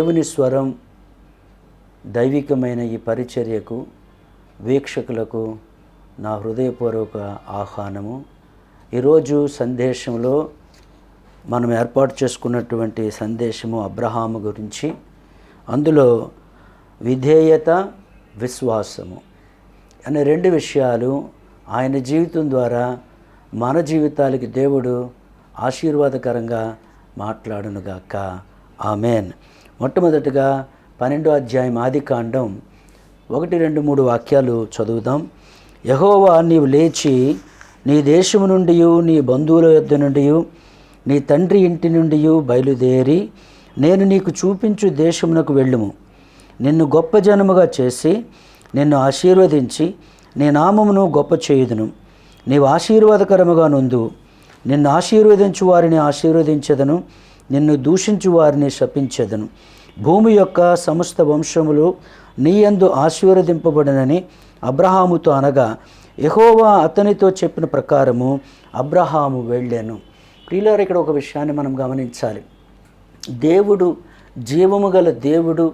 దేవుని స్వరం దైవికమైన ఈ పరిచర్యకు వీక్షకులకు నా హృదయపూర్వక ఆహ్వానము. ఈరోజు సందేశంలో మనం ఏర్పాటు చేసుకున్నటువంటి సందేశము అబ్రహాము గురించి. అందులో విధేయత విశ్వాసము అనే రెండు విషయాలు ఆయన జీవితం ద్వారా మన జీవితాలకి దేవుడు ఆశీర్వాదకరంగా మాట్లాడునుగాక. ఆమెన్. మొట్టమొదటిగా పన్నెండో అధ్యాయం ఆది కాండం ఒకటి రెండు మూడు వాక్యాలు చదువుదాం. యహోవా నీవు లేచి నీ దేశము నుండి నీ బంధువుల యొద్ద నుండి నీ తండ్రి ఇంటి నుండి బయలుదేరి నేను నీకు చూపించు దేశమునకు వెళ్ళుము. నిన్ను గొప్ప జనముగా చేసి నిన్ను ఆశీర్వదించి నీ నామమును గొప్ప చేయుదును. నీవు ఆశీర్వాదకరముగా నుండు నిన్ను ఆశీర్వదించు వారిని ఆశీర్వదించదను. నిన్ను దూషించు వారిని శపించదను. భూమి యొక్క సమస్త వంశములు నీయందు ఆశీర్వదింపబడినని అబ్రహాముతో అనగా యహోవా అతనితో చెప్పిన ప్రకారము అబ్రహాము వెళ్ళాను. ప్రియులారు ఇక్కడ ఒక విషయాన్ని మనం గమనించాలి. దేవుడు జీవము గల దేవుడు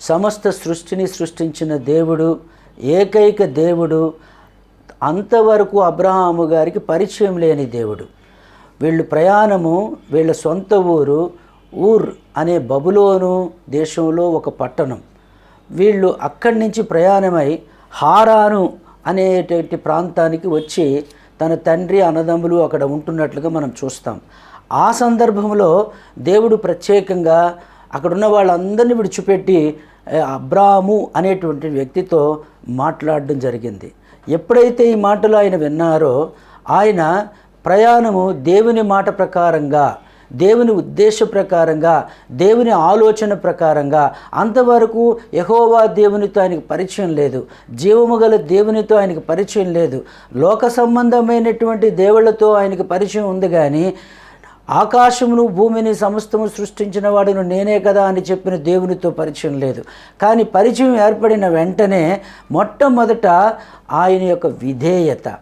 సమస్త సృష్టిని సృష్టించిన దేవుడు ఏకైక దేవుడు అంతవరకు అబ్రహాము గారికి పరిచయం లేని దేవుడు. వీళ్ళు ప్రయాణము వీళ్ళ సొంత ఊరు ఊర్ అనే బబులోను దేశంలో ఒక పట్టణం. వీళ్ళు అక్కడి నుంచి ప్రయాణమై హారాను అనేటువంటి ప్రాంతానికి వచ్చి తన తండ్రి అన్నదమ్ములు అక్కడ ఉంటున్నట్లుగా మనం చూస్తాం. ఆ సందర్భంలో దేవుడు ప్రత్యేకంగా అక్కడున్న వాళ్ళందరినీ విడిచిపెట్టి అబ్రాము అనేటువంటి వ్యక్తితో మాట్లాడడం జరిగింది. ఎప్పుడైతే ఈ మాటలు ఆయన విన్నారో ఆయన ప్రయాణము దేవుని మాట ప్రకారంగా దేవుని ఉద్దేశ ప్రకారంగా దేవుని ఆలోచన ప్రకారంగా. అంతవరకు యహోవా దేవునితో ఆయనకు పరిచయం లేదు. జీవము గల దేవునితో ఆయనకు పరిచయం లేదు. లోక సంబంధమైనటువంటి దేవుళ్ళతో ఆయనకు పరిచయం ఉంది కానీ ఆకాశమును భూమిని సమస్తము సృష్టించిన వాడును నేనే కదా అని చెప్పిన దేవునితో పరిచయం లేదు. కానీ పరిచయం ఏర్పడిన వెంటనే మొట్టమొదట ఆయన యొక్క విధేయత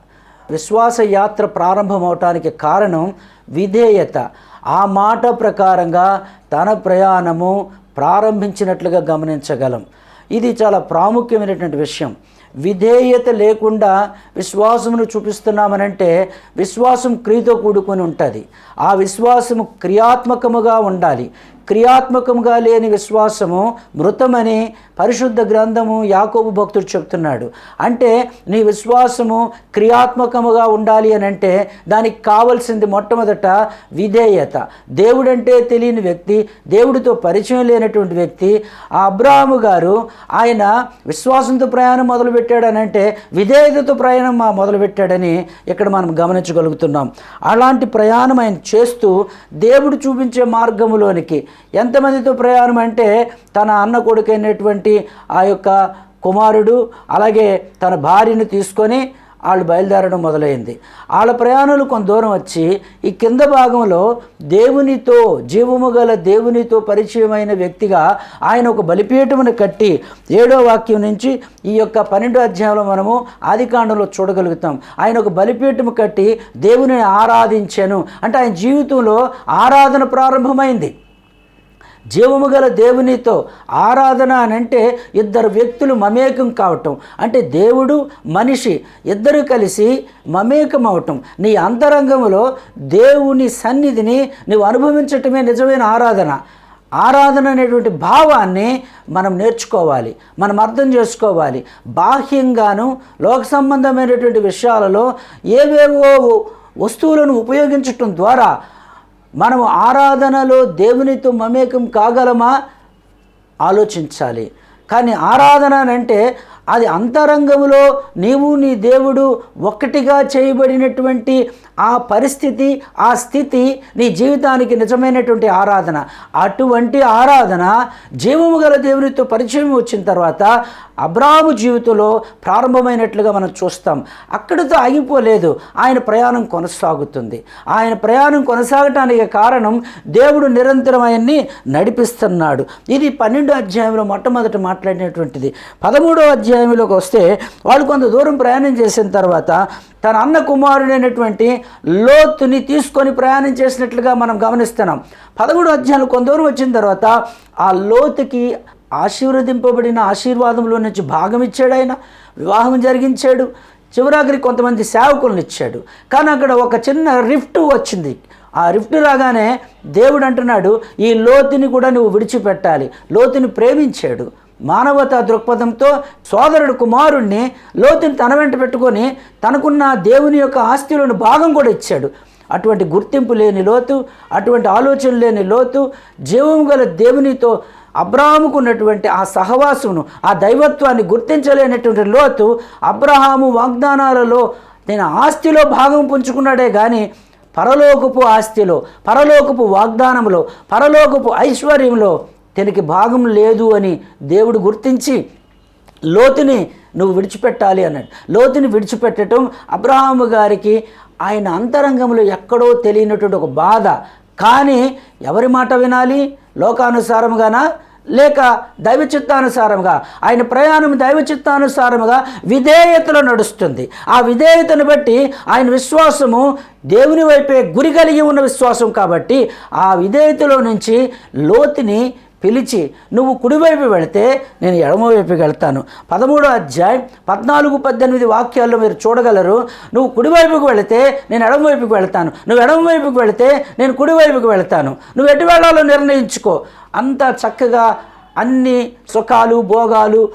విశ్వాస యాత్ర ప్రారంభమవటానికి కారణం విధేయత. ఆ మాట ప్రకారంగా తన ప్రయాణము ప్రారంభించినట్లుగా గమనించగలం. ఇది చాలా ప్రాముఖ్యమైనటువంటి విషయం. విధేయత లేకుండా విశ్వాసమును చూపిస్తున్నామనంటే విశ్వాసం క్రియతో కూడుకొని ఉంటుంది. ఆ విశ్వాసము క్రియాత్మకముగా ఉండాలి. క్రియాత్మకంగా లేని విశ్వాసము మృతమని పరిశుద్ధ గ్రంథము యాకోబు భక్తుడు చెప్తున్నాడు. అంటే నీ విశ్వాసము క్రియాత్మకముగా ఉండాలి అని అంటే దానికి కావలసింది మొట్టమొదట విధేయత. దేవుడంటే తెలియని వ్యక్తి దేవుడితో పరిచయం లేనటువంటి వ్యక్తి ఆ అబ్రాహము గారు ఆయన విశ్వాసంతో ప్రయాణం మొదలుపెట్టాడని అంటే విధేయతతో ప్రయాణం మా మొదలుపెట్టాడని ఇక్కడ మనం గమనించగలుగుతున్నాం. అలాంటి ప్రయాణం ఆయన చేస్తూ దేవుడు చూపించే మార్గములోనికి ఎంతమందితో ప్రయాణం అంటే తన అన్న కొడుకైనటువంటి ఆ యొక్క కుమారుడు అలాగే తన భార్యను తీసుకొని వాళ్ళు బయలుదేరడం మొదలైంది. వాళ్ళ ప్రయాణాలు కొంత దూరం వచ్చి ఈ కింద భాగంలో దేవునితో జీవము గల దేవునితో పరిచయమైన వ్యక్తిగా ఆయన ఒక బలిపీఠమును కట్టి ఏడో వాక్యం నుంచి ఈ యొక్క పన్నెండో అధ్యాయంలో మనము ఆదికాండంలో చూడగలుగుతాం. ఆయన ఒక బలిపీఠము కట్టి దేవునిని ఆరాధించాను. అంటే ఆయన జీవితంలో ఆరాధన ప్రారంభమైంది. జీవము గల దేవునితో ఆరాధన అని అంటే ఇద్దరు వ్యక్తులు మమేకం కావటం. అంటే దేవుడు మనిషి ఇద్దరు కలిసి మమేకం అవటం నీ అంతరంగంలో దేవుని సన్నిధిని నువ్వు అనుభవించటమే నిజమైన ఆరాధన. ఆరాధన అనేటువంటి భావాన్ని మనం నేర్చుకోవాలి మనం అర్థం చేసుకోవాలి. బాహ్యంగాను లోక సంబంధమైనటువంటి విషయాలలో ఏవేవో వస్తువులను ఉపయోగించటం ద్వారా మనం ఆరాధనలో దేవునితో మమేకం కాగలమా? ఆలోచించాలి. కానీ ఆరాధన అంటే అది అంతరంగంలో నీవు నీ దేవుడు ఒక్కటిగా చేయబడినటువంటి ఆ పరిస్థితి ఆ స్థితి నీ జీవితానికి నిజమైనటువంటి ఆరాధన. అటువంటి ఆరాధన జీవము గల దేవునితో పరిచయం వచ్చిన తర్వాత అబ్రాహాము జీవితంలో ప్రారంభమైనట్లుగా మనం చూస్తాం. అక్కడితో ఆగిపోలేదు. ఆయన ప్రయాణం కొనసాగుతుంది. ఆయన ప్రయాణం కొనసాగటానికి కారణం దేవుడు నిరంతరం ఆయన్ని నడిపిస్తున్నాడు. ఇది పన్నెండో అధ్యాయంలో మొట్టమొదట మాట్లాడినటువంటిది. పదమూడో అధ్యాయంలోకి వస్తే వాళ్ళు కొంత దూరం ప్రయాణం చేసిన తర్వాత తన అన్న కుమారుడైనటువంటి లోతుని తీసుకొని ప్రయాణం చేసినట్లుగా మనం గమనిస్తున్నాం. పదమూడు అధ్యాయులు కొంత దూరం వచ్చిన తర్వాత ఆ లోతుకి ఆశీర్వదింపబడిన ఆశీర్వాదంలో నుంచి భాగం ఇచ్చాడు ఆయన వివాహం జరిగించాడు. చివరాఖరి కొంతమంది సేవకులను ఇచ్చాడు కానీ అక్కడ ఒక చిన్న రిఫ్ట్ వచ్చింది. ఆ రిఫ్ట్ రాగానే దేవుడు అంటున్నాడు ఈ లోతుని కూడా నువ్వు విడిచిపెట్టాలి. లోతుని ప్రేమించాడు. మానవతా దృక్పథంతో సోదరుడు కుమారుణ్ణి లోతుని తన వెంట పెట్టుకొని తనకున్న దేవుని యొక్క ఆస్తిలోని భాగం కూడా ఇచ్చాడు. అటువంటి గుర్తింపు లేని లోతు అటువంటి ఆలోచన లేని లోతు జీవం గల దేవునితో అబ్రహాముకు ఉన్నటువంటి ఆ సహవాసును ఆ దైవత్వాన్ని గుర్తించలేనటువంటి లోతు అబ్రహాము వాగ్దానాలలో నేను ఆస్తిలో భాగం పుంజుకున్నాడే కానీ పరలోకపు ఆస్తిలో పరలోకపు వాగ్దానంలో పరలోకపు ఐశ్వర్యంలో తనకి భాగం లేదు అని దేవుడు గుర్తించి లోతుని నువ్వు విడిచిపెట్టాలి అన్నాడు. లోతుని విడిచిపెట్టడం అబ్రహాము గారికి ఆయన అంతరంగంలో ఎక్కడో తెలియనటువంటి ఒక బాధ. కానీ ఎవరి మాట వినాలి? లోకానుసారముగానా? లేక దైవ చిత్తానుసారముగా ఆయన ప్రయాణం దైవ చిత్తానుసారముగా విధేయతలో నడుస్తుంది. ఆ విధేయతను బట్టి ఆయన విశ్వాసము దేవుని వైపే గురి కలిగి ఉన్న విశ్వాసం కాబట్టి ఆ విధేయతలో నుంచి లోతుని పిలిచి నువ్వు కుడివైపు వెళితే నేను ఎడమవైపుకి వెళ్తాను. పదమూడో అధ్యాయం పద్నాలుగు పద్దెనిమిది వాక్యాల్లో మీరు చూడగలరు నువ్వు కుడివైపుకు వెళితే నేను ఎడమవైపుకి వెళ్తాను. నువ్వు ఎడమవైపుకి వెళితే నేను కుడివైపుకి వెళ్తాను. నువ్వు ఎటు వెళ్ళాలో నిర్ణయించుకో. అంత చక్కగా అన్ని సుఖాలు భోగాలు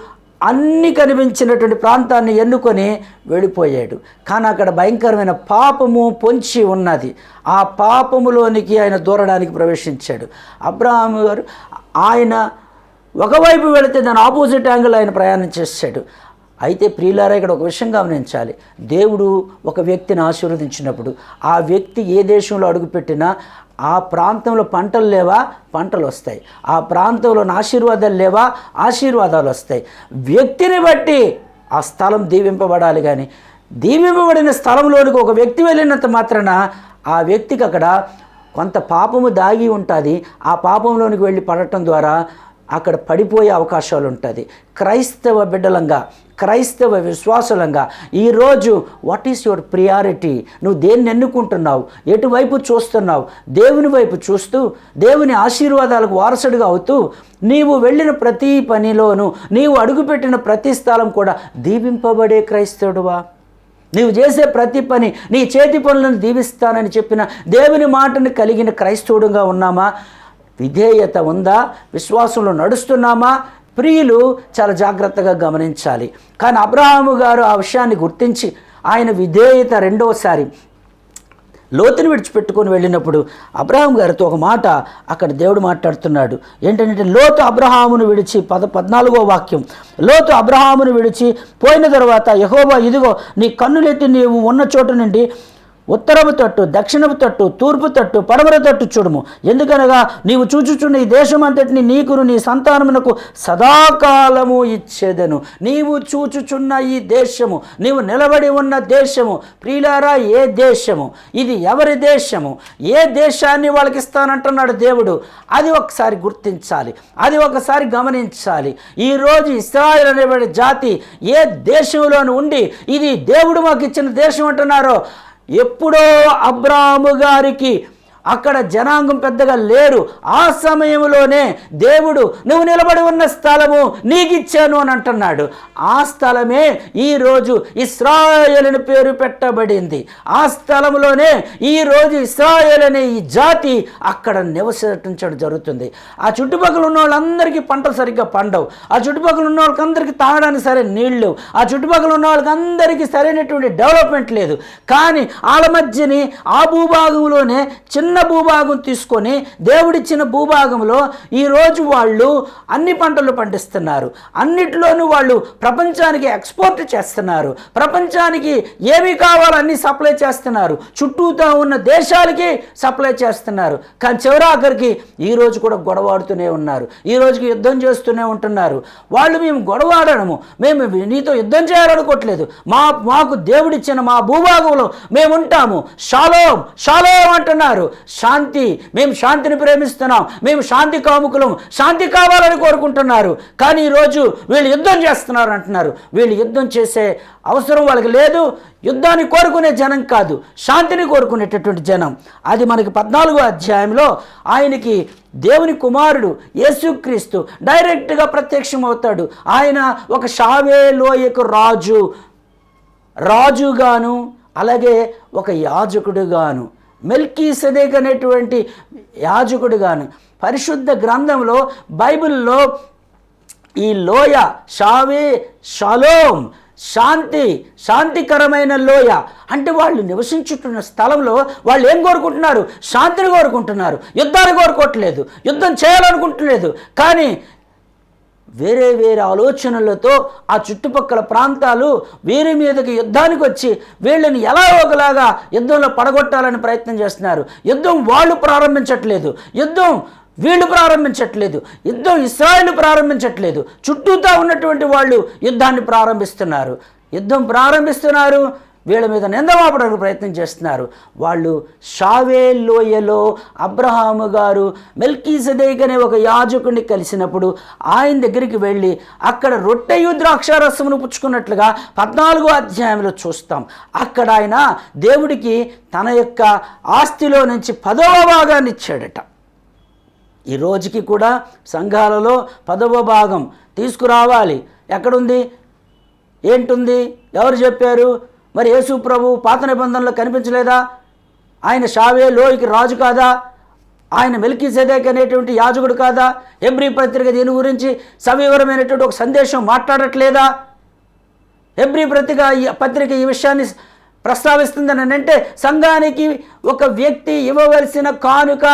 అన్ని కనిపించినటువంటి ప్రాంతాన్ని ఎన్నుకొని వెళ్ళిపోయాడు. కానీ అక్కడ భయంకరమైన పాపము పొంచి ఉన్నది. ఆ పాపములోనికి ఆయన దూరడానికి ప్రవేశించాడు. అబ్రహాం గారు ఆయన ఒకవైపు వెళితే దాని ఆపోజిట్ యాంగిల్ ఆయన ప్రయాణం చేశాడు అయితే ప్రియులారా ఇక్కడ ఒక విషయం గమనించాలి. దేవుడు ఒక వ్యక్తిని ఆశీర్వదించినప్పుడు ఆ వ్యక్తి ఏ దేశంలో అడుగుపెట్టినా ఆ ప్రాంతంలో పంటలు లేవా? పంటలు వస్తాయి. ఆ ప్రాంతంలో ఆశీర్వాదాలు లేవా? ఆశీర్వాదాలు వస్తాయి. వ్యక్తిని బట్టి ఆ స్థలం దీవింపబడాలి కానీ దీవింపబడిన స్థలంలోనికి ఒక వ్యక్తి వెళ్ళినంత మాత్రాన ఆ వ్యక్తికి అక్కడ కొంత పాపము దాగి ఉంటుంది ఆ పాపంలోనికి వెళ్ళి పడటం ద్వారా అక్కడ పడిపోయే అవకాశాలు ఉంటుంది. క్రైస్తవ బిడ్డలంగా క్రైస్తవ విశ్వాసులంగా ఈరోజు వాట్ ఈస్ యువర్ ప్రియారిటీ నువ్వు దేన్ని ఎన్నుకుంటున్నావు? ఎటువైపు చూస్తున్నావు? దేవుని వైపు చూస్తూ దేవుని ఆశీర్వాదాలకు వారసుడిగా అవుతూ నీవు వెళ్ళిన ప్రతి పనిలోనూ నీవు అడుగుపెట్టిన ప్రతి స్థలం కూడా దీవింపబడే క్రైస్తవుడువా? నీవు చేసే ప్రతి పని నీ చేతి పనులను దీవిస్తానని చెప్పిన దేవుని మాటను కలిగిన క్రైస్తవుడుగా ఉన్నామా? విధేయత ఉందా? విశ్వాసంలో నడుస్తున్నామా? ప్రియులు చాలా జాగ్రత్తగా గమనించాలి. కానీ అబ్రహాము గారు ఆ విషయాన్ని గుర్తించి ఆయన విధేయత రెండవసారి లోతుని విడిచిపెట్టుకొని వెళ్ళినప్పుడు అబ్రహాం గారితో ఒక మాట అక్కడ దేవుడు మాట్లాడుతున్నాడు. ఏంటంటే లోతు అబ్రహామును విడిచి పద పద్నాలుగో వాక్యం. లోతు అబ్రహామును విడిచి పోయిన తర్వాత యహోబా ఇదిగో నీ కన్నులెత్తి నీవు ఉన్న చోటు నుండి ఉత్తరపు తట్టు దక్షిణపు తట్టు తూర్పు తట్టు పడమర తట్టు చూడుము. ఎందుకనగా నీవు చూచుచున్న ఈ దేశం అంతటిని నీకును నీ సంతానమునకు సదాకాలము ఇచ్చేదను. నీవు చూచుచున్న ఈ దేశము నీవు నిలబడి ఉన్న దేశము ప్రియులారా ఏ దేశము? ఇది ఎవరి దేశము? ఏ దేశాన్ని వాళ్ళకి ఇస్తానంటున్నాడు దేవుడు? అది ఒకసారి గుర్తించాలి. అది ఒకసారి గమనించాలి. ఈరోజు ఇస్రాయల్ అనేవాడి జాతి ఏ దేశంలోనూ ఉండి ఇది దేవుడు మాకు ఇచ్చిన దేశం అంటున్నారో ఎప్పుడో అబ్రాము గారికి అక్కడ జనాంగం పెద్దగా లేరు. ఆ సమయంలోనే దేవుడు నువ్వు నిలబడి ఉన్న స్థలము నీకిచ్చాను అని అంటున్నాడు. ఆ స్థలమే ఈరోజు ఇస్రాయలని అని పేరు పెట్టబడింది. ఆ స్థలంలోనే ఈరోజు ఇస్రాయల్ అనే ఈ జాతి అక్కడ నివసించడం జరుగుతుంది. ఆ చుట్టుపక్కల ఉన్న వాళ్ళందరికీ పంటలు సరిగ్గా పండవు. ఆ చుట్టుపక్కల ఉన్న వాళ్ళకి అందరికీ తాగడానికి సరైన నీళ్ళు ఆ చుట్టుపక్కల ఉన్న వాళ్ళకి అందరికీ సరైనటువంటి డెవలప్మెంట్ లేదు. కానీ వాళ్ళ మధ్యని ఆ భూభాగంలోనే చిన్న చిన్న భూభాగం తీసుకొని దేవుడిచ్చిన భూభాగంలో ఈరోజు వాళ్ళు అన్ని పంటలు పండిస్తున్నారు. అన్నిటిలోనూ వాళ్ళు ప్రపంచానికి ఎక్స్పోర్ట్ చేస్తున్నారు. ప్రపంచానికి ఏమి కావాలో అన్ని సప్లై చేస్తున్నారు. చుట్టూతో ఉన్న దేశాలకి సప్లై చేస్తున్నారు. కానీ చివరి ఆఖరికి ఈ రోజు కూడా గొడవాడుతూనే ఉన్నారు. ఈ రోజుకి యుద్ధం చేస్తూనే ఉంటున్నారు. వాళ్ళు మేము గొడవాడము మేము నీతో యుద్ధం చేయాలనుకోవట్లేదు. మా మాకు దేవుడిచ్చిన మా భూభాగంలో మేము ఉంటాము షాలోం షాలోం అంటున్నారు. శాంతి. మేము శాంతిని ప్రేమిస్తున్నాం. మేము శాంతి కాముకులం. శాంతి కావాలని కోరుకుంటున్నారు. కానీ ఈరోజు వీళ్ళు యుద్ధం చేస్తున్నారు అంటున్నారు. వీళ్ళు యుద్ధం చేసే అవసరం వాళ్ళకి లేదు. యుద్ధాన్ని కోరుకునే జనం కాదు. శాంతిని కోరుకునేటటువంటి జనం. అది మనకి పద్నాలుగో అధ్యాయంలో ఆయనకి దేవుని కుమారుడు యేసుక్రీస్తు డైరెక్ట్గా ప్రత్యక్షమవుతాడు. ఆయన ఒక షావే లోయకు రాజు. రాజుగాను అలాగే ఒక యాజకుడుగాను. మెల్కీ సెదేక్ అనేటువంటి యాజకుడు యాజకుడుగాను పరిశుద్ధ గ్రంథంలో బైబిల్లో ఈ లోయ షావే షలోం శాంతి శాంతికరమైన లోయ అంటే వాళ్ళు నివసించుతున్న స్థలంలో వాళ్ళు ఏం కోరుకుంటున్నారు? శాంతిని కోరుకుంటున్నారు. యుద్ధాన్ని కోరుకోవట్లేదు. యుద్ధం చేయాలనుకుంటలేదు కానీ వేరే వేరే ఆలోచనలతో ఆ చుట్టుపక్కల ప్రాంతాలు వీరి మీదకి యుద్ధానికి వచ్చి వీళ్ళని ఎలా ఒకలాగా యుద్ధంలో పడగొట్టాలని ప్రయత్నం చేస్తున్నారు. యుద్ధం వాళ్ళు ప్రారంభించట్లేదు. యుద్ధం వీళ్ళు ప్రారంభించట్లేదు. యుద్ధం ఇస్రాయిల్ ప్రారంభించట్లేదు. చుట్టూతా ఉన్నటువంటి వాళ్ళు యుద్ధాన్ని ప్రారంభిస్తున్నారు. యుద్ధం ప్రారంభిస్తున్నారు. వీళ్ళ మీద నిందమాపడానికి ప్రయత్నం చేస్తున్నారు. వాళ్ళు షావే లోయలో అబ్రహాము గారు మెల్కీసదేక్ అనే ఒక యాజకుడిని కలిసినప్పుడు ఆయన దగ్గరికి వెళ్ళి అక్కడ రొట్టెయు ద్రాక్షారసమును పుచ్చుకున్నట్లుగా పద్నాలుగో అధ్యాయంలో చూస్తాం. అక్కడ ఆయన దేవుడికి తన యొక్క ఆస్తిలో నుంచి పదవ భాగాన్ని ఇచ్చాడట. ఈ రోజుకి కూడా సంఘాలలో పదవ భాగం తీసుకురావాలి. ఎక్కడుంది? ఏంటుంది? ఎవరు చెప్పారు? మరి యేసు ప్రభు పాత నిబంధనలో కనిపించలేదా? ఆయన షావే లోయకి రాజు కాదా? ఆయన మెలికిసేదేక్ అనేటువంటి యాజకుడు కాదా? ఎబ్రి పత్రిక దీని గురించి సవివరమైనటువంటి ఒక సందేశం మాట్లాడట్లేదా? ఎబ్రి పత్రిక ఈ పత్రిక ఈ విషయాన్ని ప్రస్తావిస్తుందని అంటే సంఘానికి ఒక వ్యక్తి ఇవ్వవలసిన కానుక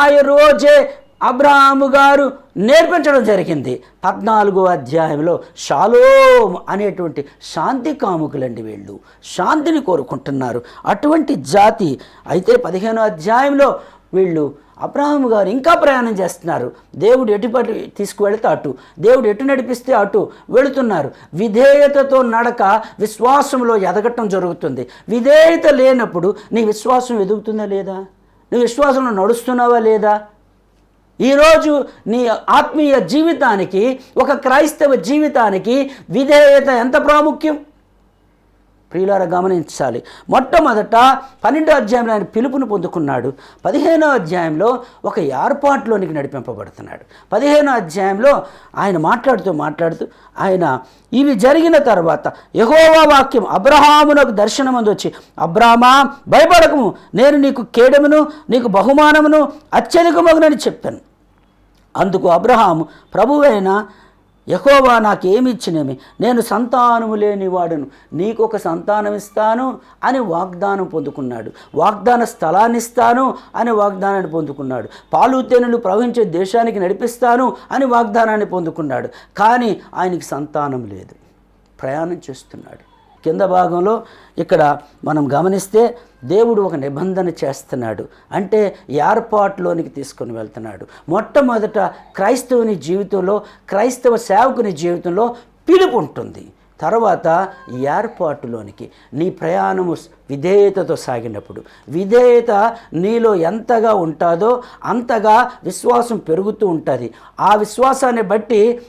ఆయ రోజే అబ్రాహాము గారు నేర్పించడం జరిగింది. పద్నాలుగో అధ్యాయంలో షాలోమ్ అనేటువంటి శాంతి కాముకులండి వీళ్ళు. శాంతిని కోరుకుంటున్నారు. అటువంటి జాతి అయితే పదిహేనో అధ్యాయంలో వీళ్ళు అబ్రహాము గారు ఇంకా ప్రయాణం చేస్తున్నారు. దేవుడు ఎటుపటి తీసుకువెళితే అటు దేవుడు ఎటు నడిపిస్తే అటు వెళుతున్నారు. విధేయతతో నడక విశ్వాసంలో ఎదగటం జరుగుతుంది. విధేయత లేనప్పుడు నీ విశ్వాసం ఎదుగుతుందా లేదా? నీ విశ్వాసంలో నడుస్తున్నావా లేదా? ఈరోజు నీ ఆత్మీయ జీవితానికి ఒక క్రైస్తవ జీవితానికి విధేయత ఎంత ప్రాముఖ్యం? ప్రియులార గమనించాలి. మొట్టమొదట పన్నెండో అధ్యాయంలో ఆయన పిలుపును పొందుకున్నాడు. పదిహేనో అధ్యాయంలో ఒక ఏర్పాటులోనికి నడిపింపబడుతున్నాడు. పదిహేనో అధ్యాయంలో ఆయన మాట్లాడుతూ మాట్లాడుతూ ఆయన ఇవి జరిగిన తర్వాత యహోవా వాక్యం అబ్రహామునకు దర్శనమందు వచ్చి అబ్రామా భయపడకము. నేను నీకు కేడమును నీకు బహుమానమును అత్యధికమగునని చెప్పాను అందుకు అబ్రహాము ప్రభువైన యహోవా నాకేమిచ్చినేమి నేను సంతానము లేని వాడును నీకు ఒక సంతానం ఇస్తాను అని వాగ్దానం పొందుకున్నాడు. వాగ్దాన స్థలాన్ని ఇస్తాను అని వాగ్దానాన్ని పొందుకున్నాడు. పాలు తేనెలు ప్రవహించే దేశానికి నడిపిస్తాను అని వాగ్దానాన్ని పొందుకున్నాడు. కానీ ఆయనకి సంతానం లేదు. ప్రయాణం చేస్తున్నాడు. కింద భాగంలో ఇక్కడ మనం గమనిస్తే దేవుడు ఒక నిబంధన చేస్తున్నాడు. అంటే ఏర్పాటులోనికి తీసుకొని వెళ్తున్నాడు. మొట్టమొదట క్రైస్తవుని జీవితంలో క్రైస్తవ సేవకుని జీవితంలో పిలుపు ఉంటుంది. తర్వాత ఏర్పాటులోనికి నీ ప్రయాణము విధేయతతో సాగినప్పుడు. విధేయత నీలో ఎంతగా ఉంటుందో అంతగా విశ్వాసం పెరుగుతూ ఉంటుంది. ఆ విశ్వాసాన్ని బట్టి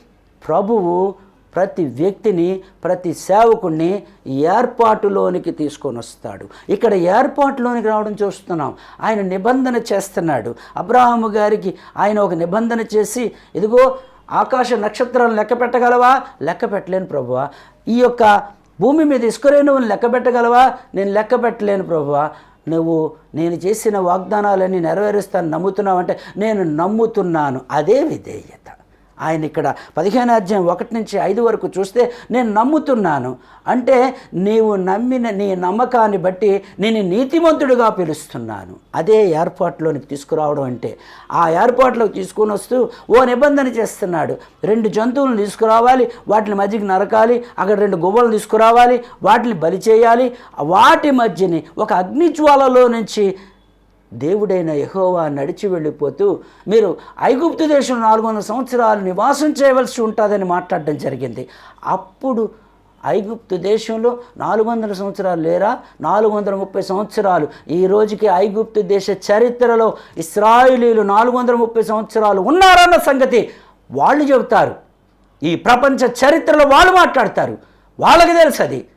ప్రభువు ప్రతి వ్యక్తిని ప్రతి సేవకుణ్ణి ఏర్పాటులోనికి తీసుకొని వస్తాడు. ఇక్కడ ఏర్పాటులోనికి రావడం చూస్తున్నాం. ఆయన నిబంధన చేస్తున్నాడు. అబ్రాహాము గారికి ఆయన ఒక నిబంధన చేసి ఇదిగో ఆకాశ నక్షత్రాలను లెక్క పెట్టగలవా? లెక్క పెట్టలేను ప్రభువా. ఈ యొక్క భూమి మీద ఇసుకరేణువుని లెక్క పెట్టగలవా? నేను లెక్క పెట్టలేను ప్రభువా. నువ్వు నేను చేసిన వాగ్దానాలన్నీ నెరవేరుస్తాను నమ్ముతున్నావు అంటే నేను నమ్ముతున్నాను. అదే విధేయత. ఆయన ఇక్కడ పదిహేను అధ్యాయం ఒకటి నుంచి ఐదు వరకు చూస్తే నేను నమ్ముతున్నాను. అంటే నీవు నమ్మిన నీ నమ్మకాన్ని బట్టి నేను నీతిమంతుడిగా పిలుస్తున్నాను. అదే ఏర్పాటులోనికి తీసుకురావడం అంటే ఆ ఏర్పాటులోకి తీసుకొని వస్తూ ఓ నిబంధన చేస్తున్నాడు. రెండు జంతువులను తీసుకురావాలి వాటిని మధ్యకి నరకాలి అక్కడ రెండు గువ్వలు తీసుకురావాలి వాటిని బలి చేయాలి. వాటి మధ్యని ఒక అగ్నిజ్వాలలో నుంచి దేవుడైన యహోవా నడిచి వెళ్ళిపోతూ మీరు ఐగుప్తు దేశం నాలుగు వందల సంవత్సరాలు నివాసం చేయవలసి ఉంటుందని మాట్లాడడం జరిగింది. అప్పుడు ఐగుప్తు దేశంలో నాలుగు వందల సంవత్సరాలు లేరా? నాలుగు వందల ముప్పై సంవత్సరాలు. ఈ రోజుకి ఐగుప్తు దేశ చరిత్రలో ఇస్రాయిలీలు నాలుగు వందల ముప్పై సంవత్సరాలు ఉన్నారన్న సంగతి వాళ్ళు చెబుతారు. ఈ ప్రపంచ చరిత్రలో వాళ్ళు మాట్లాడతారు. వాళ్ళకి తెలుసు అది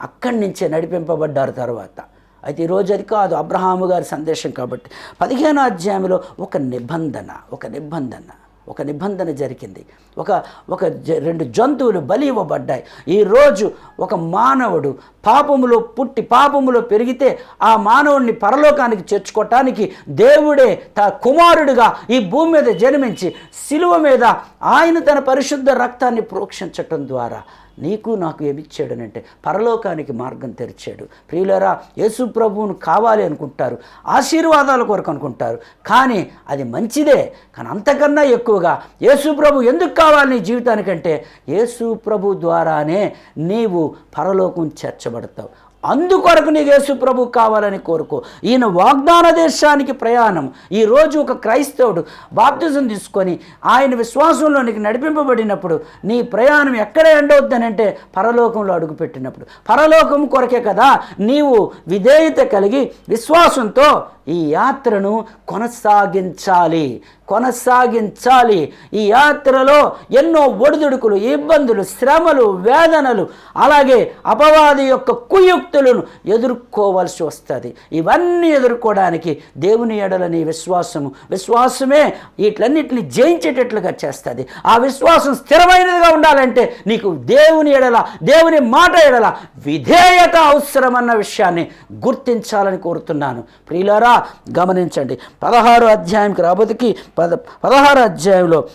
అక్కడి నుంచే నడిపింపబడ్డారు తర్వాత. అయితే ఈరోజు అది కాదు అబ్రహాము గారి సందేశం కాబట్టి. పదిహేనో అధ్యాయంలో ఒక నిబంధన ఒక నిబంధన ఒక నిబంధన జరిగింది. ఒక ఒక జ- రెండు జంతువులు బలి ఇవ్వబడ్డాయి. ఈరోజు ఒక మానవుడు పాపములో పుట్టి పాపములో పెరిగితే ఆ మానవుడిని పరలోకానికి చేర్చుకోవటానికి దేవుడే తన కుమారుడిగా ఈ భూమి మీద జన్మించి శిలువ మీద ఆయన తన పరిశుద్ధ రక్తాన్ని ప్రోక్షించటం ద్వారా నీకు నాకు ఏమిచ్చాడనంటే పరలోకానికి మార్గం తెరిచాడు. ప్రియులరా యేసు ప్రభువును కావాలి అనుకుంటారు ఆశీర్వాదాల కొరకు అనుకుంటారు కానీ అది మంచిదే. కానీ అంతకన్నా ఎక్కువగా యేసు ప్రభు ఎందుకు కావాలి నీ జీవితానికంటే యేసు ప్రభు ద్వారానే నీవు పరలోకం చేర్చబడతావు. అందుకొరకు నీ యేసు ప్రభు కావాలని కోరుకో. ఈయన వాగ్దాన దేశానికి ప్రయాణం. ఈరోజు ఒక క్రైస్తవుడు బాప్తిజం తీసుకొని ఆయన విశ్వాసంలోనికి నడిపింపబడినప్పుడు నీ ప్రయాణం ఎక్కడ ఎండవుద్దనంటే పరలోకంలో అడుగుపెట్టినప్పుడు. పరలోకం కొరకే కదా నీవు విధేయత కలిగి విశ్వాసంతో ఈ యాత్రను కొనసాగించాలి. కొనసాగించాలి. ఈ యాత్రలో ఎన్నో ఒడిదుడుకులు ఇబ్బందులు శ్రమలు వేదనలు అలాగే అపవాది యొక్క కుయుక్తులను ఎదుర్కోవాల్సి వస్తుంది. ఇవన్నీ ఎదుర్కోవడానికి దేవుని ఎడలని విశ్వాసము. విశ్వాసమే వీటన్నిటిని జయించేటట్లుగా చేస్తుంది. ఆ విశ్వాసం స్థిరమైనదిగా ఉండాలంటే నీకు దేవుని ఎడల దేవుని మాట ఎడల విధేయత అవసరమన్న విషయాన్ని గుర్తించాలని కోరుతున్నాను. ప్రియులారా గమనించండి. పదహారు అధ్యాయంకి రాబోతుకి పద పదహారు అధ్యాయంలో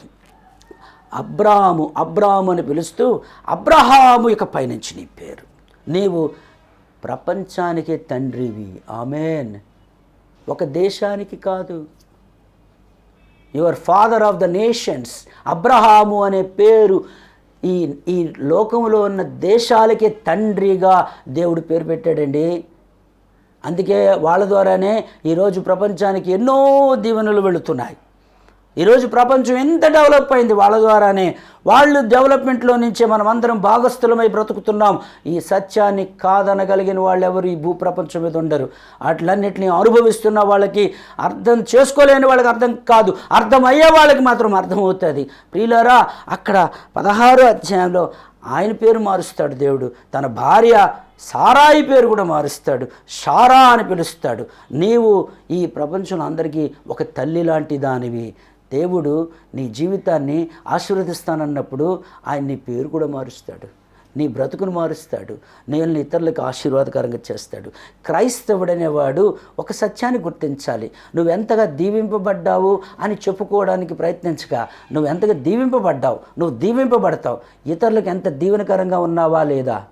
అబ్రాము అబ్రాము అని పిలుస్తూ అబ్రహాము ఇక పైనుంచి నీ పేరు. నీవు ప్రపంచానికి తండ్రివి. ఆమెన్. ఒక దేశానికి కాదు. Your father of the nations Abraham అనే పేరు ఈ ఈ లోకంలో ఉన్న దేశాలకే తండ్రిగా దేవుడు పేరు పెట్టాడండి. అందుకే వాళ్ళ ద్వారానే ఈరోజు ప్రపంచానికి ఎన్నో దీవెనలు వెళుతున్నాయి. ఈరోజు ప్రపంచం ఎంత డెవలప్ అయింది వాళ్ళ ద్వారానే. వాళ్ళు డెవలప్మెంట్లో నుంచే మనం అందరం భాగస్థులమై బ్రతుకుతున్నాం. ఈ సత్యాన్ని కాదనగలిగిన వాళ్ళు ఎవరు ఈ భూప్రపంచం మీద ఉండరు. వాటిలన్నింటినీ అనుభవిస్తున్న వాళ్ళకి అర్థం చేసుకోలేని వాళ్ళకి అర్థం కాదు. అర్థమయ్యే వాళ్ళకి మాత్రం అర్థమవుతుంది. ప్రియులారా అక్కడ పదహారు అధ్యాయంలో ఆయన పేరు మారుస్తాడు దేవుడు. తన భార్య సారాయి పేరు కూడా మారుస్తాడు. షారా అని పిలుస్తాడు. నీవు ఈ ప్రపంచంలో అందరికీ ఒక తల్లి లాంటి దానివి. దేవుడు నీ జీవితాన్ని ఆశీర్వదిస్తానన్నప్పుడు ఆయన నీ పేరు కూడా మారుస్తాడు. నీ బ్రతుకును మారుస్తాడు. నేను ఇతరులకు ఆశీర్వాదకరంగా చేస్తాడు. క్రైస్తవుడనేవాడు ఒక సత్యాన్ని గుర్తించాలి. నువ్వు ఎంతగా దీవింపబడ్డావు అని చెప్పుకోవడానికి ప్రయత్నించక నువ్వు ఎంతగా దీవింపబడ్డావు నువ్వు దీవింపబడతావు ఇతరులకు ఎంత దీవెనకరంగా ఉన్నావా లేదా?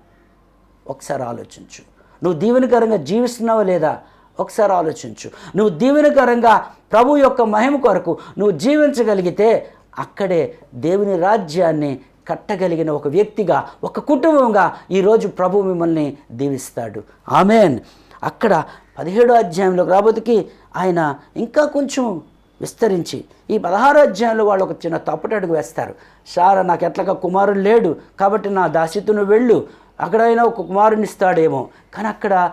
ఒకసారి ఆలోచించు. నువ్వు దీవెనకరంగా జీవిస్తున్నావా లేదా? ఒకసారి ఆలోచించు. నువ్వు దీవెనకరంగా ప్రభు యొక్క మహిమ కొరకు నువ్వు జీవించగలిగితే అక్కడే దేవుని రాజ్యాన్ని కట్టగలిగిన ఒక వ్యక్తిగా ఒక కుటుంబంగా ఈరోజు ప్రభు మిమ్మల్ని దీవిస్తాడు. ఆమెన్. అక్కడ పదిహేడో అధ్యాయంలో రాబోతుకి ఆయన ఇంకా కొంచెం విస్తరించి ఈ పదహారో అధ్యాయంలో వాళ్ళు ఒక చిన్న తప్పటడుగు వేస్తారు. సారా నాకు ఎట్లాగా కుమారుడు లేడు కాబట్టి నా దాసితును వెళ్ళు అక్కడైనా ఒక కుమారుని ఇస్తాడేమో కానీ అక్కడ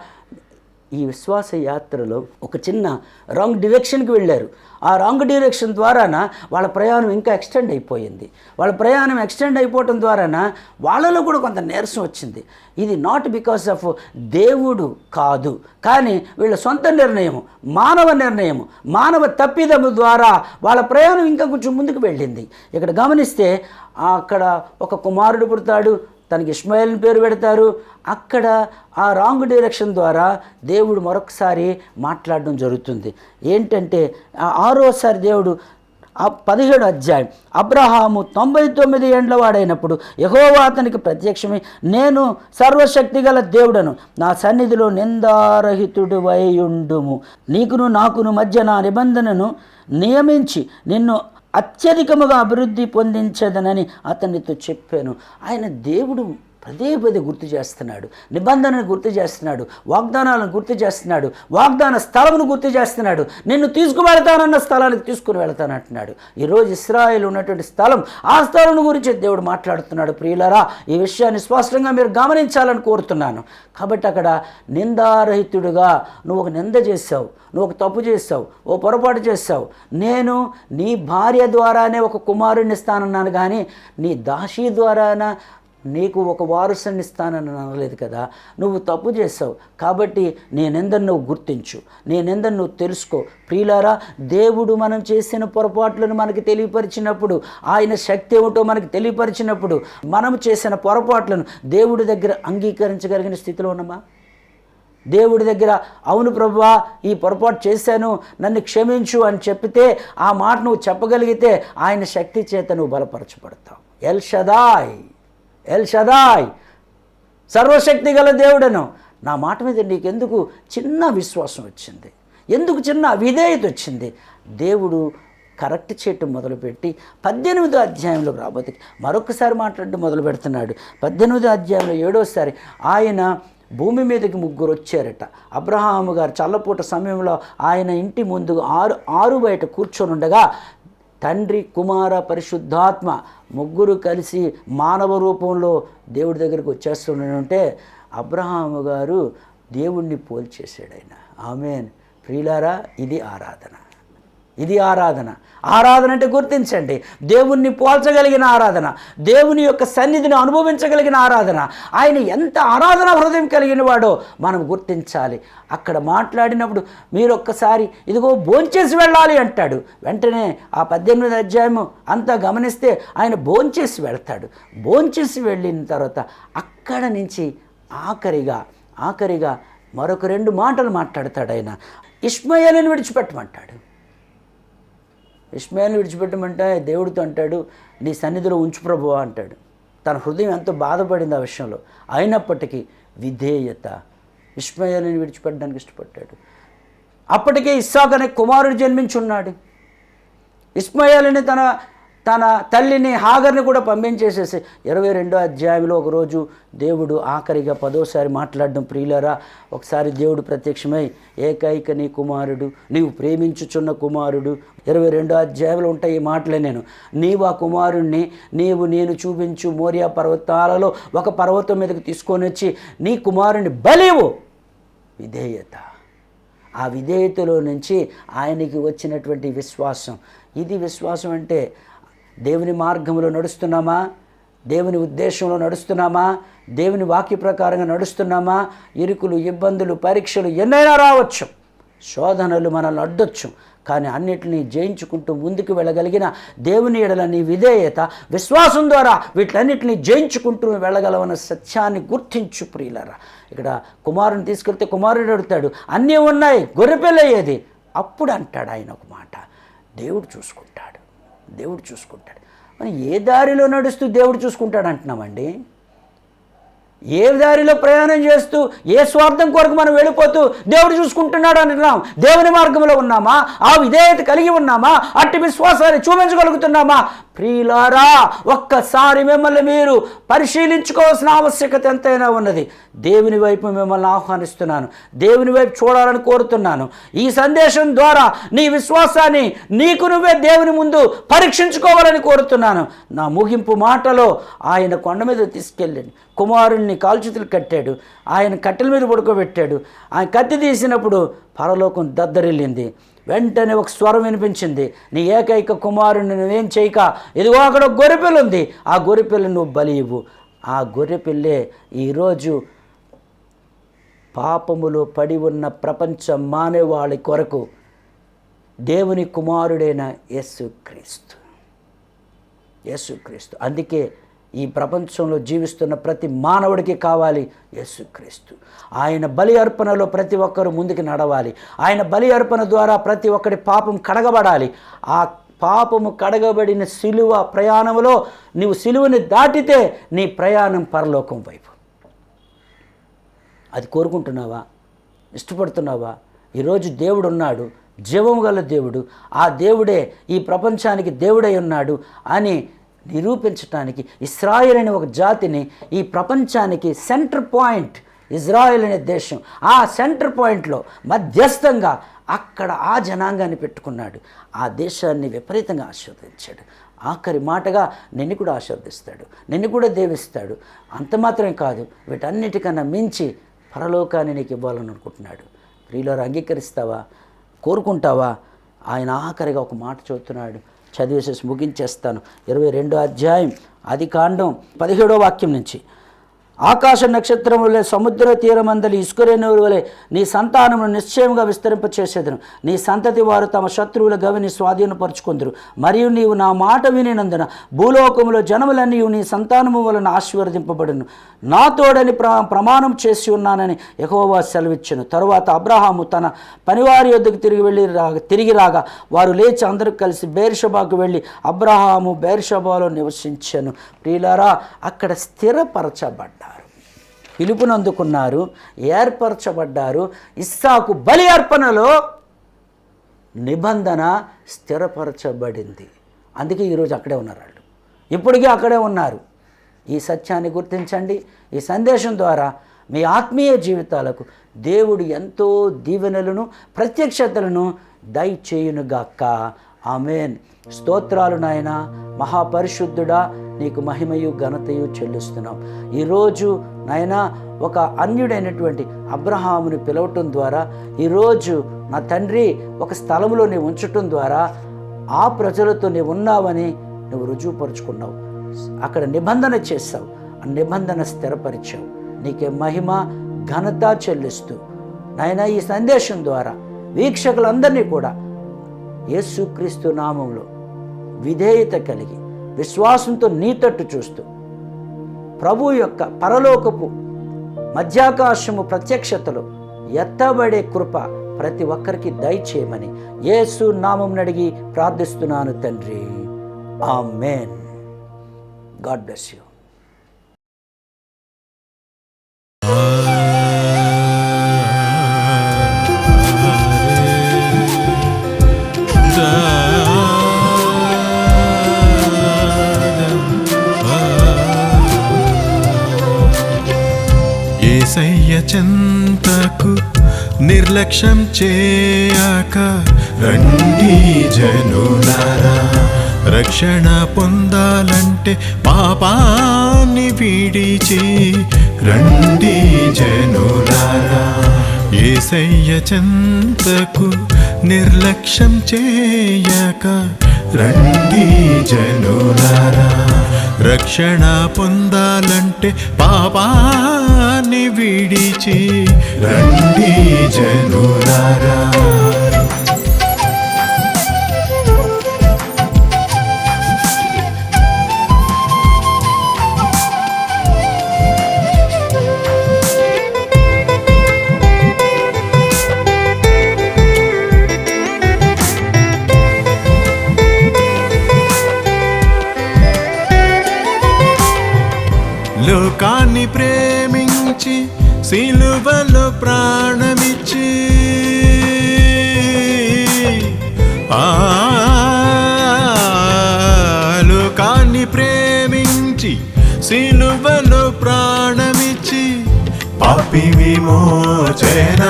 ఈ విశ్వాస యాత్రలో ఒక చిన్న రాంగ్ డిరెక్షన్కి వెళ్ళారు. ఆ రాంగ్ డిరెక్షన్ ద్వారాన వాళ్ళ ప్రయాణం ఇంకా ఎక్స్టెండ్ అయిపోయింది. వాళ్ళ ప్రయాణం ఎక్స్టెండ్ అయిపోవటం ద్వారాన వాళ్ళలో కూడా కొంత నీరసం వచ్చింది. ఇది నాట్ బికాస్ ఆఫ్ దేవుడు కాదు. కానీ వీళ్ళ సొంత నిర్ణయం మానవ నిర్ణయం మానవ తప్పిదము ద్వారా వాళ్ళ ప్రయాణం ఇంకా కొంచెం ముందుకు వెళ్ళింది. ఇక్కడ గమనిస్తే అక్కడ ఒక కుమారుడు పుడతాడు తనకి ఇస్మాయిల్ని పేరు పెడతారు. అక్కడ ఆ రాంగ్ డైరెక్షన్ ద్వారా దేవుడు మరొకసారి మాట్లాడడం జరుగుతుంది. ఏంటంటే ఆరోసారి దేవుడు ఆ పదిహేడు అధ్యాయం అబ్రహాము తొంభై తొమ్మిది ఏండ్ల వాడైనప్పుడు యహోవా అతనికి ప్రత్యక్షమే నేను సర్వశక్తి గల దేవుడను నా సన్నిధిలో నిందారహితుడు ఉండుము. నీకును నాకును మధ్య నా నిబంధనను నియమించి నిన్ను అత్యధికముగా అభివృద్ధి పొందించదనని అతనితో చెప్పాను. ఆయన దేవుడు పదే పదే గుర్తు చేస్తున్నాడు. నిబంధనను గుర్తు చేస్తున్నాడు. వాగ్దానాలను గుర్తు చేస్తున్నాడు. వాగ్దాన స్థలమును గుర్తు చేస్తున్నాడు. నిన్ను తీసుకువెళతానన్న స్థలానికి తీసుకుని వెళతానంటున్నాడు ఈరోజు ఇస్రాయేల్ ఉన్నటువంటి స్థలం ఆ స్థలం గురించి దేవుడు మాట్లాడుతున్నాడు. ప్రియులరా ఈ విషయాన్ని స్పష్టంగా మీరు గమనించాలని కోరుతున్నాను. కాబట్టి అక్కడ నిందారహితుడుగా నువ్వు ఒక నింద చేసావు నువ్వు ఒక తప్పు చేసావు ఓ పొరపాటు చేసావు నేను నీ భార్య ద్వారానే ఒక కుమారుడిని ఇస్తానన్నాను కానీ నీ దాసి ద్వారాన నీకు ఒక వారసుని ఇస్తానని అనలేదు కదా నువ్వు తప్పు చేసావు కాబట్టి నేనెందరు నువ్వు గుర్తించు నేనెందరు నువ్వు తెలుసుకో. ప్రియులారా దేవుడు మనం చేసిన పొరపాట్లను మనకి తెలియపరిచినప్పుడు ఆయన శక్తి ఏమిటో మనకి తెలియపరిచినప్పుడు మనం చేసిన పొరపాట్లను దేవుడి దగ్గర అంగీకరించగలిగిన స్థితిలో ఉన్నామా? దేవుడి దగ్గర అవును ప్రభువా ఈ పొరపాటు చేశాను నన్ను క్షమించు అని చెప్పితే ఆ మాట నువ్వు చెప్పగలిగితే ఆయన శక్తి చేత నువ్వు బలపరచబడతావు. ఎల్ షదాయ్. ఎల్ షదాయ్. సర్వశక్తి గల దేవుడను. నా మాట మీద నీకెందుకు చిన్న విశ్వాసం వచ్చింది? ఎందుకు చిన్న విధేయత వచ్చింది? దేవుడు కరెక్ట్ చేయటం మొదలుపెట్టి పద్దెనిమిదో అధ్యాయంలో రాబోతే మరొకసారి మాట్లాడడం మొదలు పెడుతున్నాడు. పద్దెనిమిదో అధ్యాయంలో ఏడోసారి ఆయన భూమి మీదకి ముగ్గురు వచ్చారట. అబ్రహాము గారు చల్లపూట సమయంలో ఆయన ఇంటి ముందు ఆరు ఆరు బయట కూర్చొని ఉండగా తండ్రి కుమార పరిశుద్ధాత్మ ముగ్గురు కలిసి మానవ రూపంలో దేవుడి దగ్గరికి వచ్చేస్తుంటే అబ్రహాము గారు దేవుణ్ణి పోల్చేశాడు ఆయన. ఆమెన్. ప్రియులారా ఇది ఆరాధన. ఇది ఆరాధన. ఆరాధన అంటే గుర్తించండి. దేవుణ్ణి పోల్చగలిగిన ఆరాధన. దేవుని యొక్క సన్నిధిని అనుభవించగలిగిన ఆరాధన. ఆయన ఎంత ఆరాధన హృదయం కలిగిన వాడో మనం గుర్తించాలి. అక్కడ మాట్లాడినప్పుడు మీరు ఒక్కసారి ఇదిగో భోంచేసి వెళ్ళాలి అంటాడు. వెంటనే ఆ పద్దెనిమిది అధ్యాయము అంతా గమనిస్తే ఆయన భోంచేసి వెళ్తాడు. భోంచేసి వెళ్ళిన తర్వాత అక్కడ నుంచి ఆఖరిగా ఆఖరిగా మరొక రెండు మాటలు మాట్లాడతాడు ఆయన. ఇష్మయలను విడిచిపెట్టమంటాడు. ఇష్మాయిల్ని విడిచిపెట్టమంటే దేవుడితో అంటాడు నీ సన్నిధిలో ఉంచు ప్రభువా అంటాడు. తన హృదయం ఎంతో బాధపడింది ఆ విషయంలో. అయినప్పటికీ విధేయత. ఇష్మాయిల్ని విడిచిపెట్టడానికి ఇష్టపడ్డాడు. అప్పటికే ఇస్సాక్ అనే కుమారుడు జన్మించున్నాడు ఇస్మాయిల్ని తన తన తల్లిని హాగర్ని కూడా పంపించేసేసి. ఇరవై రెండో అధ్యాయంలో ఒకరోజు దేవుడు ఆఖరిగా పదోసారి మాట్లాడడం ప్రియులరా ఒకసారి దేవుడు ప్రత్యక్షమై ఏకైక నీ కుమారుడు నీవు ప్రేమించుచున్న కుమారుడు. ఇరవై రెండో అధ్యాయంలో ఉంటాయి ఈ మాటలే నేను. నీవు ఆ కుమారుణ్ణి నీవు నేను చూపించు మోరియా పర్వతాలలో ఒక పర్వతం మీదకి తీసుకొని వచ్చి నీ కుమారుని బలివు విధేయత. ఆ విధేయతలో నుంచి ఆయనకి వచ్చినటువంటి విశ్వాసం. ఇది విశ్వాసం అంటే దేవుని మార్గంలో నడుస్తున్నామా? దేవుని ఉద్దేశంలో నడుస్తున్నామా? దేవుని వాక్య ప్రకారంగా నడుస్తున్నామా? ఇరుకులు ఇబ్బందులు పరీక్షలు ఎన్నైనా రావచ్చు. శోధనలు మనల్ని అడ్డొచ్చు. కానీ అన్నిటినీ జయించుకుంటూ ముందుకు వెళ్ళగలిగిన దేవుని ఎడల నీ విధేయత విశ్వాసం ద్వారా వీటిలన్నిటినీ జయించుకుంటూ వెళ్ళగలవన్న సత్యాన్ని గుర్తించు ప్రియులరా. ఇక్కడ కుమారుని తీసుకెళ్తే కుమారుడు అడుగుతాడు అన్నీ ఉన్నాయి గొర్రెపిల్లయ్యేది అప్పుడు అంటాడు ఆయన ఒక మాట. దేవుడు చూసుకుంటాడు. దేవుడు చూసుకుంటాడు. మరి ఏ దారిలో నడుస్తూ దేవుడు చూసుకుంటాడు అంటున్నామండి? ఏ దారిలో ప్రయాణం చేస్తూ ఏ స్వార్థం కొరకు మనం వెళ్ళిపోతూ దేవుడు చూసుకుంటున్నాడు అంటున్నాం దేవుని మార్గంలో ఉన్నామా? ఆ విధేయత కలిగి ఉన్నామా? అట్టి విశ్వాసాన్ని చూపించగలుగుతున్నామా? ప్రియులారా ఒక్కసారి మిమ్మల్ని మీరు పరిశీలించుకోవాల్సిన ఆవశ్యకత ఎంతైనా ఉన్నది. దేవుని వైపు మిమ్మల్ని ఆహ్వానిస్తున్నాను. దేవుని వైపు చూడాలని కోరుతున్నాను. ఈ సందేశం ద్వారా నీ విశ్వాసాన్ని నీకు నువ్వే దేవుని ముందు పరీక్షించుకోవాలని కోరుతున్నాను. నా ముగింపు మాటలో ఆయన కొండ మీద తీసుకెళ్ళండి. కుమారుణ్ణి కాల్చుతులు కట్టాడు. ఆయన కట్టెల మీద పడుకోబెట్టాడు. ఆయన కత్తి తీసినప్పుడు పరలోకం దద్దరిల్లింది. వెంటనే ఒక స్వరం వినిపించింది. నీ ఏకైక కుమారుని నువ్వేం చేయక? ఇదిగో అక్కడ ఒక గొర్రెపిల్ల ఉంది. ఆ గొర్రెపిల్ల నువ్వు బలి ఇవ్వు. ఆ గొర్రెపిల్లే ఈరోజు పాపములో పడి ఉన్న ప్రపంచ మానవాళి కొరకు దేవుని కుమారుడైన యేసుక్రీస్తు. యేసుక్రీస్తు. అందుకే ఈ ప్రపంచంలో జీవిస్తున్న ప్రతి మానవుడికి కావాలి యేసుక్రీస్తు. ఆయన బలి అర్పణలో ప్రతి ఒక్కరు ముందుకు నడవాలి. ఆయన బలి అర్పణ ద్వారా ప్రతి ఒక్కడి పాపం కడగబడాలి. ఆ పాపము కడగబడిన సిలువ ప్రయాణంలో నీవు సిలువని దాటితే నీ ప్రయాణం పరలోకం వైపు. అది కోరుకుంటున్నావా? ఇష్టపడుతున్నావా? ఈరోజు దేవుడు ఉన్నాడు జీవము గల దేవుడు. ఆ దేవుడే ఈ ప్రపంచానికి దేవుడై ఉన్నాడు అని నిరూపించటానికి ఇస్రాయేల్ అనే ఒక జాతిని ఈ ప్రపంచానికి సెంటర్ పాయింట్ ఇజ్రాయెల్ అనే దేశం. ఆ సెంటర్ పాయింట్లో మధ్యస్థంగా అక్కడ ఆ జనాంగాన్ని పెట్టుకున్నాడు. ఆ దేశాన్ని విపరీతంగా ఆశీర్వదించాడు. ఆఖరి మాటగా నిన్ను కూడా ఆశీర్వదిస్తాడు. నిన్ను కూడా దేవిస్తాడు. అంత మాత్రమే కాదు వీటన్నిటికన్నా మించి పరలోకాన్ని నీకు ఇవ్వాలని అనుకుంటున్నాడు. ప్రియులారు అంగీకరిస్తావా? కోరుకుంటావా? ఆయన ఆఖరిగా ఒక మాట చెబుతున్నాడు. చదివేసేసి ముగించేస్తాను. ఇరవై రెండో అధ్యాయం అది కాండం పదిహేడో వాక్యం నుంచి. ఆకాశ నక్షత్రములే సముద్ర తీరమందలి ఇసుకరేణువుల వలె నీ సంతానమును నిశ్చయముగా విస్తరింపచేసేదను. నీ సంతతి వారు తమ శత్రువుల గవిని స్వాధీనపరుచుకుందరు. మరియు నీవు నా మాట వినినందున భూలోకములో జనములన్నీ నీ సంతానము వలన ఆశీర్వదింపబడును. నా తోడని ప్ర ప్రమాణం చేసి ఉన్నానని యెహోవా సెలవిచ్చెను. తరువాత అబ్రహాము తన పనివారి యొద్దకు తిరిగి వెళ్ళి రాగా తిరిగి రాగా వారు లేచి అందరూ కలిసి బేర్షబాకు వెళ్ళి అబ్రహాము బేర్షబాలో నివసించాను. ప్రియులారా అక్కడ స్థిరపరచబడ్డ పిలుపునందుకున్నారు ఏర్పరచబడ్డారు. ఇస్సాకు బలి అర్పణలో నిబంధన స్థిరపరచబడింది. అందుకే ఈరోజు అక్కడే ఉన్నారు వాళ్ళు. ఇప్పటికీ అక్కడే ఉన్నారు. ఈ సత్యాన్ని గుర్తించండి. ఈ సందేశం ద్వారా మీ ఆత్మీయ జీవితాలకు దేవుడు ఎంతో దీవెనలను ప్రత్యక్షతలను దయచేయునుగాక. ఆమెన్. స్తోత్రాలు నాయన. మహాపరిశుద్ధుడా నీకు మహిమయు ఘనతయు చెల్లిస్తున్నాం. ఈరోజు నాయన ఒక అన్యుడైనటువంటి అబ్రహాముని పిలవటం ద్వారా ఈరోజు నా తండ్రి ఒక స్థలంలో నీవు ఉంచటం ద్వారా ఆ ప్రజలతో నీవు ఉన్నావని నువ్వు రుజువుపరుచుకున్నావు. అక్కడ నిబంధన చేస్తావు ఆ నిబంధన స్థిరపరిచావు. నీకే మహిమ ఘనత చెల్లిస్తూ నాయన ఈ సందేశం ద్వారా వీక్షకులందరినీ కూడా యేసుక్రీస్తు నామంలో విధేయత కలిగి విశ్వాసంతో నీతట్టు చూస్తూ ప్రభు యొక్క పరలోకపు మధ్యాకాశము ప్రత్యక్షతలో ఎత్తబడే కృప ప్రతి ఒక్కరికి దయచేయమని యేసు నామం అడిగి ప్రార్థిస్తున్నాను తండ్రి. Amen God bless you. Yesayya చెంతకు నిర్లక్ష్యం చేయక రండి జనులారా రక్షణ పొందాలంటే పాపాన్ని విడిచి రండి జనులారా ఏసయ్య చెంతకు నిర్లక్ష్యం చేయక రండి జనులారా రక్షణ పొందాలంటే పాపాన్ని విడిచి రండి జనులారా. సిలువలో ప్రాణమిచ్చి ఆ లోకాన్ని ప్రేమించి సిలువలో ప్రాణమిచ్చి పాపి విమోచన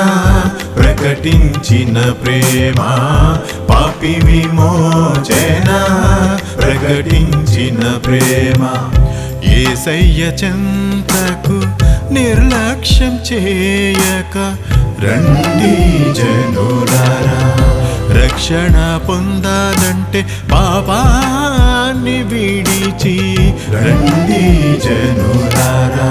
ప్రకటించిన ప్రేమ పాపి విమోచన ప్రకటించిన ప్రేమ. ఏసయ్య చెంత నిర్లక్ష్యం చేయక రండి జనులారా రక్షణ పొందాలంటే పాపాన్ని విడిచి రండి జనులారా.